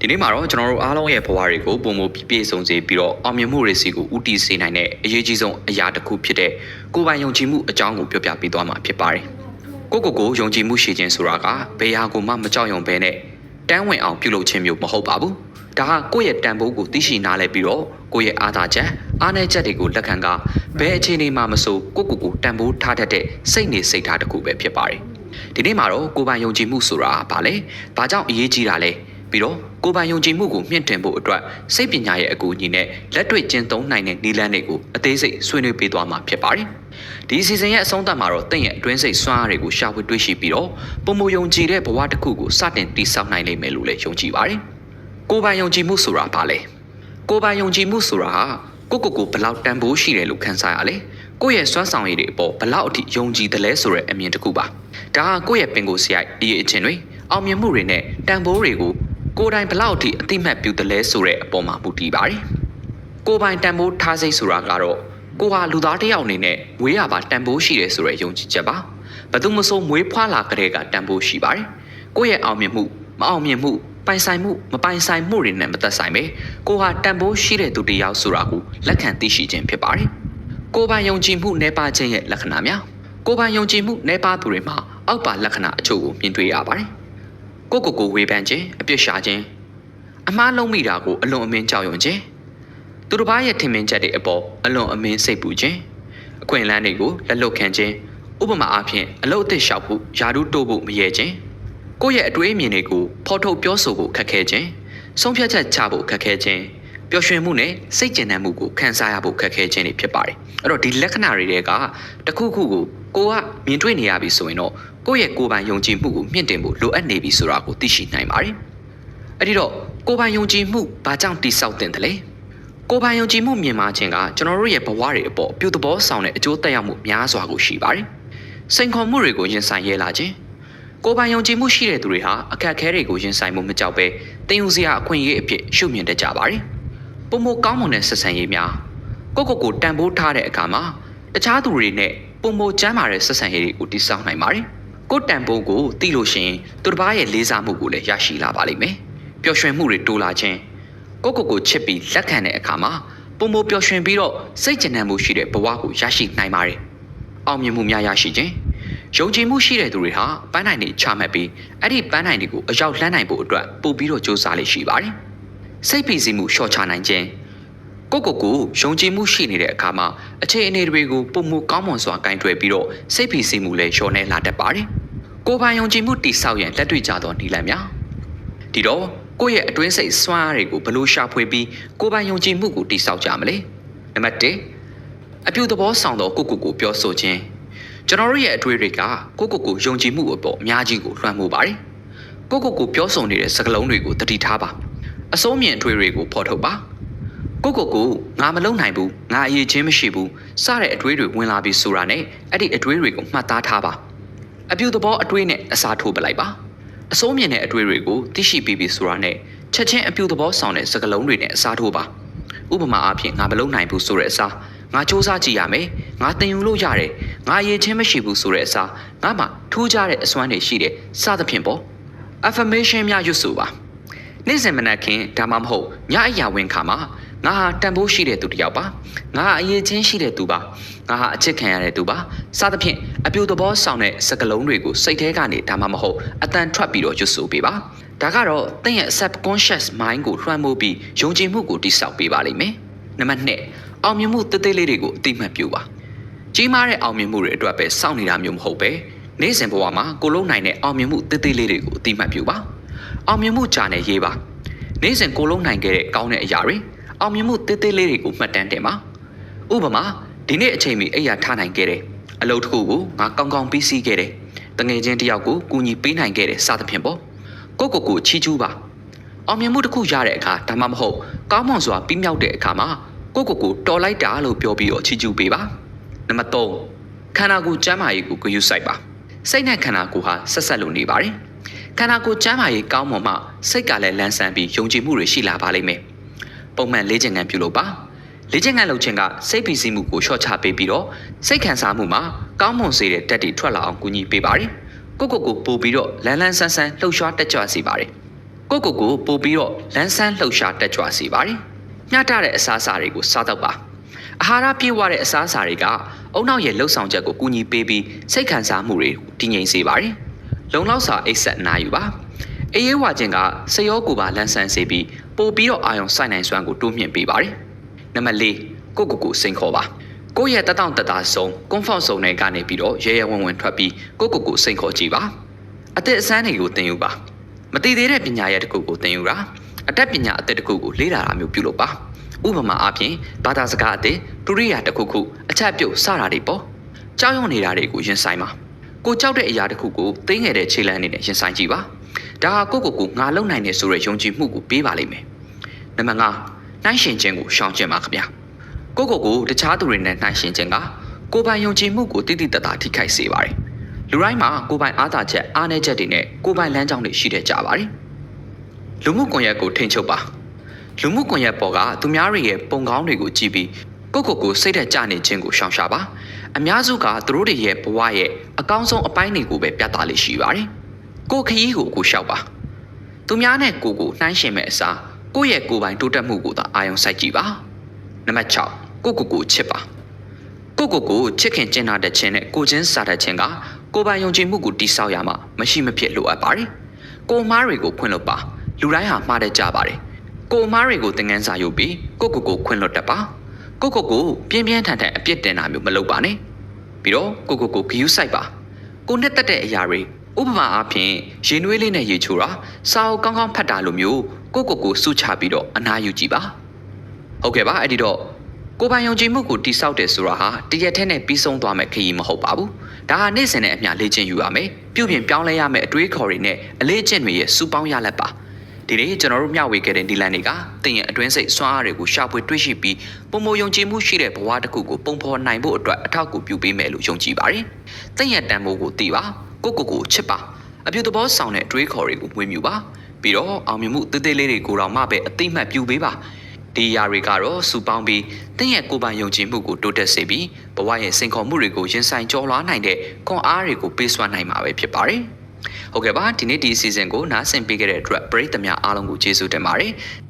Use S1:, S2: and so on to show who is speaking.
S1: ဒီနေ့မှာတော့ကျွန်တော်တို့အားလုံးရဲ့ဘဝတွေကိုပုံမပြည့်ပြည့်စုံစေပြီးတော့အောင်မြင်မှုတွေစီကိုဥတီစေနိုင်တဲ့အရေးကြီးဆုံးအရာတစ်ခုဖြစ်တဲ့ကိုယ်ပိုင်ယုံကြည်မှုအကြောင်းကိုပြောပြပေးသွားမှာဖြစ်ပါတယ်။ကိုယ့်ကိုယ်ကိုယုံကြည်မှုရှိခြင်းဆိုတာကဘယ်ဟာကိုမှမကြောက်ရွံ့ဘဲနဲ့တန်းဝင်အောင်ပြုလုပ်ခြင်းမျိုးမဟုတ်ပါဘူး။ဒါကကိုယ့်ရဲ့တန်ဖိုးကိုသိရှိနားလည်ပြီးတော့ကိုယ့်ရဲ့အားသာချက်အားနည်းချက်တွေကိုလက်ခံကဘယ်အခြေအနေမှာမဆိုကိုယ့်ကိုယ်ကိုတန်ဖိုးထားတတ်တဲ့စိတ်နေစိတ်ထားတစ်ခုပဲဖြစ်ပါတယ်။ဒီနေ့မှာတော့ကိုယ်ပိုင်ယုံကြည်မှုဆိုတာဘာလဲ။ဘာကြောင့်အရေးကြီးတာလဲ။ ပြီးတော့ကိုယ်ပိုင်ယုံကြည်မှုကိုမြင့်တင်ဖို့အတွက်စိတ်ပညာရဲ့အကူအညီနဲ့လက်တွေ့ကျင့်သုံးနိုင်တဲ့နည်းလမ်းတွေကိုအသေးစိတ်ဆွေးနွေးပေးသွားမှာဖြစ်ပါတယ်။ဒီအစီအစဉ်ရဲ့အဆုံးသတ်မှာတော့တင့်ရဲ့အတွင်းစိတ်စွမ်းအားတွေကိုရှာဖွေတွေ့ရှိပြီးတော့ပုံမယုံကြည်တဲ့ဘဝတစ်ခုကိုစတင်တည်ဆောက်နိုင်လိမ့်မယ်လို့လည်းယုံကြည်ပါတယ်။ကိုယ်ပိုင်ယုံကြည်မှုဆိုတာဘာလဲ။ကိုယ်ပိုင်ယုံကြည်မှုဆိုတာဟာကိုယ့်ကိုယ်ကိုဘယ်လောက်တန်ဖိုးရှိတယ်လို့ခံစားရလဲ။ကိုယ့်ရဲ့စွမ်းဆောင်ရည်တွေအပေါ်ဘယ်လောက်အထိယုံကြည်တယ်လဲဆိုတဲ့အမြင်တစ်ခုပါ။ဒါဟာကိုယ့်ရဲ့ပင်ကိုယ်စရိုက်အရေးအချင်းတွေအောင်မြင်မှုတွေနဲ့တန်ဖိုးတွေကို ကိုယ်တိုင်ဘယ်လောက်အထိအတိမတ်ပြုတယ်လဲဆိုတဲ့အပေါ်မှာမူတည်ပါတယ်။ကိုယ်ပိုင်တန်ဖိုးထားစိတ်ဆိုတာကတော့ကိုဟာလူသားတစ်ယောက်အနေနဲ့မွေးရပါတန်ဖိုးရှိတယ်ဆိုတဲ့ယုံကြည်ချက်ပါ။ဘယ်သူမှမမွေးဖွားလာကြတဲ့ကတန်ဖိုးရှိပါတယ်။ကိုယ့်ရဲ့အောင်မြင်မှုမအောင်မြင်မှုပိုင်ဆိုင်မှုမပိုင်ဆိုင်မှုတွေနဲ့မသက်ဆိုင်ပဲကိုဟာတန်ဖိုးရှိတဲ့သူတစ်ယောက်ဆိုတာကိုလက်ခံသိရှိခြင်းဖြစ်ပါတယ်။ကိုယ်ပိုင်ယုံကြည်မှုနှဲပါခြင်းရဲ့လက္ခဏာများကိုယ်ပိုင်ယုံကြည်မှုနှဲပါသူတွေမှာအောက်ပါလက္ခဏာအချို့ကိုမြင်တွေ့ရပါတယ်။ ကိုယ့်ကိုယ်ကိုဝေဖန်ခြင်းအပြစ်ရှာခြင်းအမှားလုံးမိတာကိုအလွန်အမင်းကြောက်ရွံ့ခြင်းသူတစ်ပါးရဲ့ထင်မြင်ချက်တွေအပေါ်အလွန်အမင်းစိတ်ပူခြင်းအခွင့်အလမ်းတွေကိုလက်လွတ်ခံခြင်းဥပမာအားဖြင့်အလုတ်အသစ်လျှောက်ဖို့ယာဒူးတိုးဖို့မရဲခြင်းကိုယ့်ရဲ့အတွေးအမြင်တွေကိုဖော်ထုတ်ပြောဆိုဖို့ခက်ခဲခြင်းဆုံးဖြတ်ချက်ချဖို့ခက်ခဲခြင်း ပျော်ရွှင်မှုနဲ့စိတ်ကျဉ်နှံမှုကိုခံစားရဖို့ခက်ခဲခြင်းတွေဖြစ်ပါတယ်အဲ့တော့ဒီလက္ခဏာတွေကတခုခုကိုကိုကမြင်တွေ့နေရပြီဆိုရင်တော့ကိုယ့်ရဲ့ကိုယ်ပိုင်ယုံကြည်မှုကိုမြင့်တင်ဖို့လိုအပ်နေပြီဆိုတာကိုသိရှိနိုင်ပါတယ်အဲ့ဒီတော့ကိုယ်ပိုင်ယုံကြည်မှုဘာကြောင့်တိဆောက်တင်တယ်လဲကိုယ်ပိုင်ယုံကြည်မှုမြင်မာခြင်းကကျွန်တော်တို့ရဲ့ဘဝတွေအပေါ်အပြုသဘောဆောင်တဲ့အကျိုးသက်ရောက်မှုများစွာကိုရှိပါတယ်စိန်ခေါ်မှုတွေကိုရင်ဆိုင်ရဲလာခြင်းကိုယ်ပိုင်ယုံကြည်မှုရှိတဲ့သူတွေဟာအခက်အခဲတွေကိုရင်ဆိုင်မှုမကြောက်ပဲတင်ယူစရာအခွင့်အရေးအဖြစ်ရှုမြင်တတ်ကြပါတယ် ပုံမကောင်းမွန်တဲ့ဆက်ဆံရေးများကိုယ့်ကိုယ်ကိုတန်ဖိုးထားတဲ့အခါမှာတခြားသူတွေနဲ့ပုံမကျမ်းမာတဲ့ဆက်ဆံရေးတွေကိုတည်ဆောက်နိုင်ပါတယ်ကိုယ်တန်ဖိုးကိုသိလို့ရှိရင်သူတစ်ပါးရဲ့လေးစားမှုကိုလည်းရရှိလာပါလိမ့်မယ်ပျော်ရွှင်မှုတွေတိုးလာခြင်းကိုယ့်ကိုယ်ကိုချစ်ပြီးလက်ခံတဲ့အခါမှာပုံမပျော်ရွှင်ပြီးတော့စိတ်ကျဉ်နှံမှုရှိတဲ့ဘဝကိုရရှိနိုင်ပါတယ်အောင်မြင်မှုများရရှိခြင်းယုံကြည်မှုရှိတဲ့သူတွေဟာပန်းနိုင်တွေချမှတ်ပြီးအဲ့ဒီပန်းနိုင်တွေကိုအရောက်လှမ်းနိုင်ဖို့အတွက်ပို့ပြီးတော့စ조사လေးရှိပါတယ် စိတ်ဖိစီးမှုလျှော့ချနိုင်ခြင်းကိုကိုကိုယုံကြည်မှုရှိနေတဲ့အခါမှာအခြေအနေတွေကိုပုံမှုကောင်းမွန်စွာကင်တွယ်ပြီးတော့စိတ်ဖိစီးမှုလည်းလျှော့နေလာတတ်ပါတယ်ကိုပိုင်ယုံကြည်မှုတိဆောက်ရန်လက်တွေ့ကြသောနည်းလမ်းများဒီတော့ကိုယ့်ရဲ့အတွင်းစိတ်စွမ်းအားတွေကိုဘလို့ရှာဖွေပြီးကိုပိုင်ယုံကြည်မှုကိုတိဆောက်ကြမလဲနံပါတ်1အပြုသဘောဆောင်သောကိုကိုကိုပြောဆိုခြင်းကျွန်တော်တို့ရဲ့အတွေ့တွေကကိုကိုကိုယုံကြည်မှုအပေါ်အများကြီးကိုလွှမ်းမိုးပါတယ်ကိုကိုကိုပြောဆိုနေတဲ့စကားလုံးတွေကိုတတိထားပါ အစိုးမြင်အတွေ့တွေကိုဖော်ထုတ်ပါကိုကိုကိုငါမလုံနိုင်ဘူးငါအရေးချင်းမရှိဘူးစတဲ့အတွေ့တွေဝင်လာပြီးဆိုတာနဲ့အဲ့ဒီအတွေ့တွေကိုမှတ်သားထားပါအပြုသဘောအတွေ့နဲ့အစားထိုးပလိုက်ပါအစိုးမြင်တဲ့အတွေ့တွေကိုသိရှိပြီးပြီဆိုတာနဲ့ချက်ချင်းအပြုသဘောဆောင်တဲ့စကားလုံးတွေနဲ့အစားထိုးပါဥပမာအားဖြင့်ငါမလုံနိုင်ဘူးဆိုတဲ့အစားငါစူးစမ်းကြည့်ရမယ်ငါတင်ယူလို့ရတယ်ငါရည်ချင်းမရှိဘူးဆိုတဲ့အစားငါမှထူးခြားတဲ့အစွမ်းတွေရှိတယ်စသဖြင့်ပေါ့ affirmation များရွတ်ဆိုပါ နေ့စဉ်မနက်ခင်းဒါမှမဟုတ်ညအရာဝင်ခါမှာငါဟာတန်ဖိုးရှိတဲ့သူတစ်ယောက်ပါငါဟာအရေးချင်းရှိတဲ့သူပါငါဟာအချစ်ခံရတဲ့သူပါစသဖြင့်အပြူသဘောဆောင်တဲ့စကားလုံးတွေကိုစိတ်ထဲကနေဒါမှမဟုတ်အတန်ထွက်ပြီးတော့ရွတ်ဆိုပေးပါဒါကတော့သင်ရဲ့ subconscious mind ကိုလွှမ်းမိုးပြီးယုံကြည်မှုကိုတိစောက်ပေးပါလိမ့်မယ်နံပါတ်2အောင်မြင်မှုတသေးလေးတွေကိုအတိမတ်ပြုပါကြီးမားတဲ့အောင်မြင်မှုတွေအတွက်ပဲစောင့်နေတာမျိုးမဟုတ်ပဲနေ့စဉ်ဘဝမှာကိုလုံးနိုင်တဲ့အောင်မြင်မှုတသေးလေးတွေကိုအတိမတ်ပြုပါ အောင်မြင်မှုကြာနေရေးပါနေ့စဉ်ကိုလုံးနိုင်ခဲ့တဲ့ကောင်းတဲ့အရာတွေအောင်မြင်မှုတသေးလေးတွေကိုမှတ်တမ်းတင်ပါဥပမာဒီနေ့အချိန်မီအိယာထားနိုင်ခဲ့တယ်အလုပ်တစ်ခုကိုငါကောင်းကောင်းပြီးစီးခဲ့တယ်တငယ်ချင်းတယောက်ကိုကူညီပေးနိုင်ခဲ့တယ်စသဖြင့်ပေါ့ကိုကိုကိုချီးကျူးပါအောင်မြင်မှုတစ်ခုရတဲ့အခါဒါမှမဟုတ်ကောင်းမွန်စွာပြီးမြောက်တဲ့အခါမှာကိုကိုကိုတော်လိုက်တာလို့ပြောပြီးတော့ချီးကျူးပေးပါနံပါတ်3ခန္ဓာကိုယ်ကျန်းမာရေးကိုဂရုစိုက်ပါစိတ်နဲ့ခန္ဓာကိုယ်ဟာဆက်ဆက်လို့နေပါတယ် ခန္ဓာကိုယ်ကျန်းမာရေးကောင်းမွန်မှစိတ်ကလည်းလန်းဆန်းပြီးယုံကြည်မှုတွေရှိလာပါလိမ့်မယ်ပုံမှန်လေ့ကျင့်ခန်းပြုလုပ်ပါလေ့ကျင့်ခန်းလုပ်ခြင်းကစိတ်ပီစီမှုကိုလျှော့ချပေးပြီးတော့စိတ်ခံစားမှုမှာကောင်းမွန်စေတဲ့တက်တွေထွက်လာအောင်ကူညီပေးပါတယ်ကိုကိုကိုပို့ပြီးတော့လန်းလန်းဆန်းဆန်းလှုပ်ရှားတက်ကြွစေပါတယ်ကိုကိုကိုပို့ပြီးတော့လန်းဆန်းလှုပ်ရှားတက်ကြွစေပါတယ်မျှတတဲ့အစားအစာတွေကိုစားတော့ပါအာဟာရပြည့်ဝတဲ့အစားအစာတွေကအုံနောက်ရဲ့လှုပ်ဆောင်ချက်ကိုကူညီပေးပြီးစိတ်ခံစားမှုတွေတည်ငြိမ်စေပါတယ် လုံလောက်စွာအိပ်ဆက်နာယူပါအေးရဲဝါခြင်းကစရောကိုပါလန်းဆန်းစေပြီးပို့ပြီးတော့အာယုံစိုက်နိုင်စွမ်းကိုတိုးမြှင့်ပေးပါတယ်နံပါတ်၄ကိုကိုကိုစိန်ခေါ်ပါကိုယ့်ရဲ့တက်တောင့်တက်တာဆုံးကွန်ဖော့ဇုံတွေကနေပြီးတော့ရဲရဲဝံ့ဝံ့ထွက်ပြီးကိုကိုကိုစိန်ခေါ်ကြည့်ပါအသက်အစမ်းတွေကိုသင်ယူပါမတည်သေးတဲ့ပညာရဲ့တစ်ခုကိုသင်ယူတာအတတ်ပညာအသက်တစ်ခုကိုလေ့လာတာမျိုးပြုလုပ်ပါဥပမာအားဖြင့်ဘာသာစကားအသစ်ဒုရိယာတစ်ခုခုအချက်ပြုတ်စတာတွေပေါ့ကြောက်ရွံ့နေတာတွေကိုရင်ဆိုင်ပါ ကိုကြောက်တဲ့အရာတစ်ခုကိုသိငယ်တဲ့ခြေလမ်းအနေနဲ့ရင်ဆိုင်ကြည့်ပါဒါဟာကိုကိုကိုငါလုံနိုင်တယ်ဆိုတဲ့ယုံကြည်မှုကိုပေးပါလိမ့်မယ်နံပါတ်5နှိုင်းရှင်ခြင်းကိုရှောင်ကျဉ်ပါခင်ဗျာကိုကိုကိုတခြားသူတွေနဲ့နှိုင်းယှဉ်ခြင်းကကိုယ်ပိုင်ယုံကြည်မှုကိုတိတိတတ်တာထိခိုက်စေပါတယ်။လူတိုင်းမှာကိုယ်ပိုင်အားသာချက်အားနည်းချက်တွေနဲ့ကိုယ်ပိုင်လမ်းကြောင်းတွေရှိတဲ့ကြပါတယ်။လူမှုကွန်ရက်ကိုထိန်းချုပ်ပါ။လူမှုကွန်ရက်ပေါ်ကသူများတွေရဲ့ပုံကောင်းတွေကိုကြည့်ပြီး ကိုကိုကိုစိတ်သက်ကြနေခြင်းကိုရှောင်ရှားပါ။အများစုကသူတို့တွေရဲ့ဘဝရဲ့အကောင်းဆုံးအပိုင်းတွေကိုပဲပြသလေးရှိပါတယ်။ကိုယ်ခရီးကိုကိုရှောက်ပါ။သူများနဲ့ကိုကိုနှိုင်းယှဉ်မဲ့အစားကိုယ့်ရဲ့ကိုယ်ပိုင်တိုးတက်မှုကိုသာအာရုံစိုက်ကြည့်ပါ။နံပါတ်6ကိုကိုကိုချစ်ပါကိုကိုကိုချစ်ခင်ကျင်နာတဲ့ခြင်းနဲ့ကိုချင်းစားတဲ့ခြင်းကကိုယ်ပိုင်ယုံကြည်မှုကိုတိဆောက်ရမှာမရှိမဖြစ်လိုအပ်ပါတယ်ကိုမားတွေကိုခွင့်လွတ်ပါလူတိုင်းဟာမှားတတ်ကြပါတယ်ကိုမားတွေကိုသင်ငန်းစာယူပြီးကိုကိုကိုခွင့်လွတ်တတ်ပါ ကိုကိုကိုပြင်းပြင်းထန်ထန်အပြစ်တင်တာမျိုးမလုပ်ပါနဲ့ပြီးတော့ကိုကိုကိုဂယူးဆိုင်ပါကိုနဲ့တက်တဲ့အရာတွေဥပမာအားဖြင့်ရင်နွေးလေးနဲ့ရေချိုတာစာအုပ်ကောင်းကောင်းဖတ်တာလိုမျိုးကိုကိုကိုစုချပြီးတော့အနာယူကြည့်ပါဟုတ်ကဲ့ပါအဲ့ဒီတော့ကိုယ်ပိုင်ယုံကြည်မှုကိုတိဆောက်တယ်ဆိုတာဟာတရက်ထဲနဲ့ပြီးဆုံးသွားမဲ့ခရီးမဟုတ်ပါဘူး။ဒါဟာနေ့စဉ်နဲ့အမျှလေ့ကျင့်ယူရမယ်။ပြုပြင်ပြောင်းလဲရမယ့်အတွေးခေါ်တွေနဲ့အလေးအကျင့်တွေရဲ့စုပေါင်းရလဒ်ပါ။ ဒီနေ့ကျွန်တော်တို့မျှဝေခဲ့တဲ့ဒီလန်တွေကတင်ရဲ့အတွင်းစိတ်စွမ်းအားတွေကိုရှာဖွေတွေ့ရှိပြီးပုံမယုံကြည်မှုရှိတဲ့ဘဝတစ်ခုကိုပုံဖော်နိုင်ဖို့အတွက်အထောက်အကူပြုပေးမယ်လို့ယုံကြည်ပါတယ်။တင်ရဲ့တန်ဖိုးကိုသိပါ။ကိုကိုကိုချစ်ပါ။အပြုသဘောဆောင်တဲ့အတွေးခေါ်တွေကိုမွေးမြူပါ။ပြီးတော့အောင်မြင်မှုတည်တည်လေးတွေကိုတော့မှပဲအသိမှတ်ပြုပေးပါ။ဒီຢာတွေကတော့စူပေါင်းပြီးတင့်ရဲ့ကိုယ်ပိုင်ယုံကြည်မှုကိုတိုးတက်စေပြီးဘဝရဲ့စိန်ခေါ်မှုတွေကိုရင်ဆိုင်ကျော်လွှားနိုင်တဲ့ခွန်အားတွေကိုပေးစွမ်းနိုင်မှာပဲဖြစ်ပါတယ်။ ဟုတ်ကဲ့ပါဒီနေ့ဒီအစီအစဉ်ကိုနားဆင်ပေးခဲ့တဲ့အတွက်ပရိသတ်များအားလုံးကိုကျေးဇူးတင်ပါတယ်။